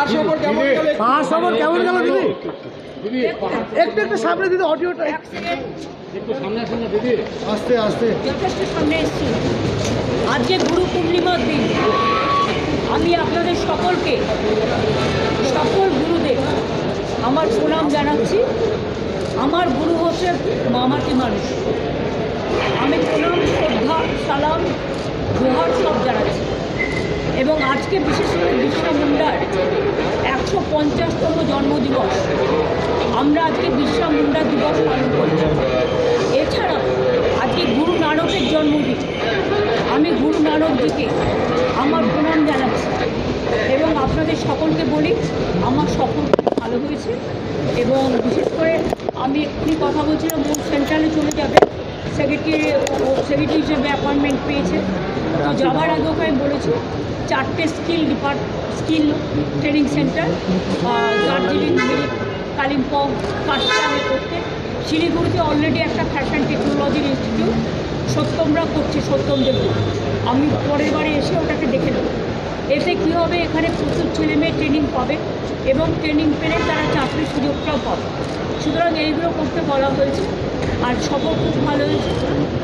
পাঁচ কেমন গেল? দিদি? একটু একটু সামনে দিদি অডিওটা একটু। সামনে আসুন দিদি। আস্তে আস্তে। যথেষ্ট সামনে এসেছি। আজকে গুরু পূর্ণিমার দিন। আমি আপনাদের সকলকে সকল গুরুদের আমার প্রণাম জানাচ্ছি। আমার গুরু হচ্ছে মামাটি মানুষ। আমি প্রণাম শ্রদ্ধা সালাম জোহার সব জানাচ্ছি। এবং আজকে বিশেষ করে বিরসা মুন্ডার একশো পঞ্চাশতম জন্মদিবস। আমরা আজকে বিরসা মুন্ডা দিবস পালন করছি। এছাড়াও আজকে গুরু নানকের জন্মদিন। আমি গুরু নানকজিকে আমার প্রণাম জানাচ্ছি এবং আপনাদের সকলকে বলি, আমার সকল ভালো হয়েছে এবং বিশেষ করে আমি একটি কথা বলছিলাম মূল সেন্ট্রালে চলে যাবে। সেক্রেটারি সেক্রেটারি হিসেবে অ্যাপয়েন্টমেন্ট পেয়েছে। তো যাবার আগে আমি বলেছি চারটে skill depart skill training centre Darjeeling Kalimpong কাশিয়ামে করতে। শিলিগুড়িতে অলরেডি একটা ফ্যাশন টেকনোলজির ইনস্টিটিউট সত্যমরা করছে সত্যম দেব আমি পরের বারে এসে ওটাকে দেখে এতে কী হবে? এখানে প্রচুর ছেলে মেয়ে ট্রেনিং পাবে এবং ট্রেনিং পেলে তারা চাকরির সুযোগটাও পাবে। সুতরাং এইগুলো করতে বলা হয়েছে। আর সফর খুব ভালো হয়েছে।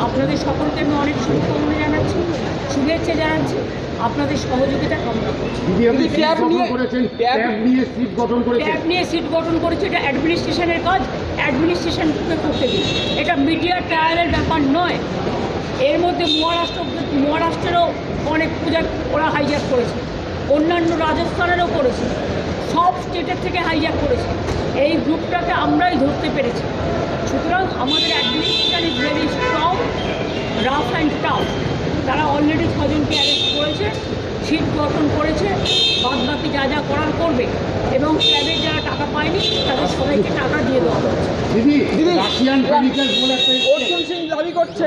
আপনাদের সকলকে আমি অনেক শুভকামনা জানাচ্ছি শুভেচ্ছা জানাচ্ছি। আপনাদের সহযোগিতা কামনা করছি। ট্যাব গঠন নিয়ে- সিট গঠন ট্যাব নিয়ে সিট গঠন করেছে। এটা অ্যাডমিনিস্ট্রেশনের কাজ। অ্যাডমিনিস্ট্রেশনকে করতে দিন এটা মিডিয়া ট্রায়ালের ব্যাপার নয়। এর মধ্যে মহারাষ্ট্র, মহারাষ্ট্রেরও অনেক পূজা ওরা হাইজ্যাক করেছে। অন্যান্য রাজস্থানেরও করেছে। সব স্টেটের থেকে হাইজ্যাক করেছে। এই গ্রুপটাকে আমরাই ধরতে পেরেছি। সুতরাং আমাদের administration is very strong rough and tough তারা অলরেডি ছজনকে অ্যারেস্ট করেছে। সিট গঠন করেছে বাদ বাকি যা যা করার করবে এবং ক্যাবের যারা টাকা পায়নি তাদের সবাইকে টাকা দিয়ে দেওয়া হচ্ছে। অর্জুন সিং দাবি করছে।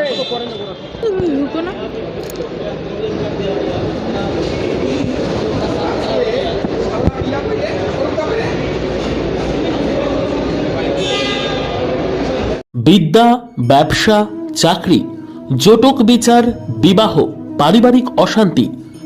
বিদ্যা ব্যবসা চাকরি জটক বিচার বিবাহ পারিবারিক অশান্তি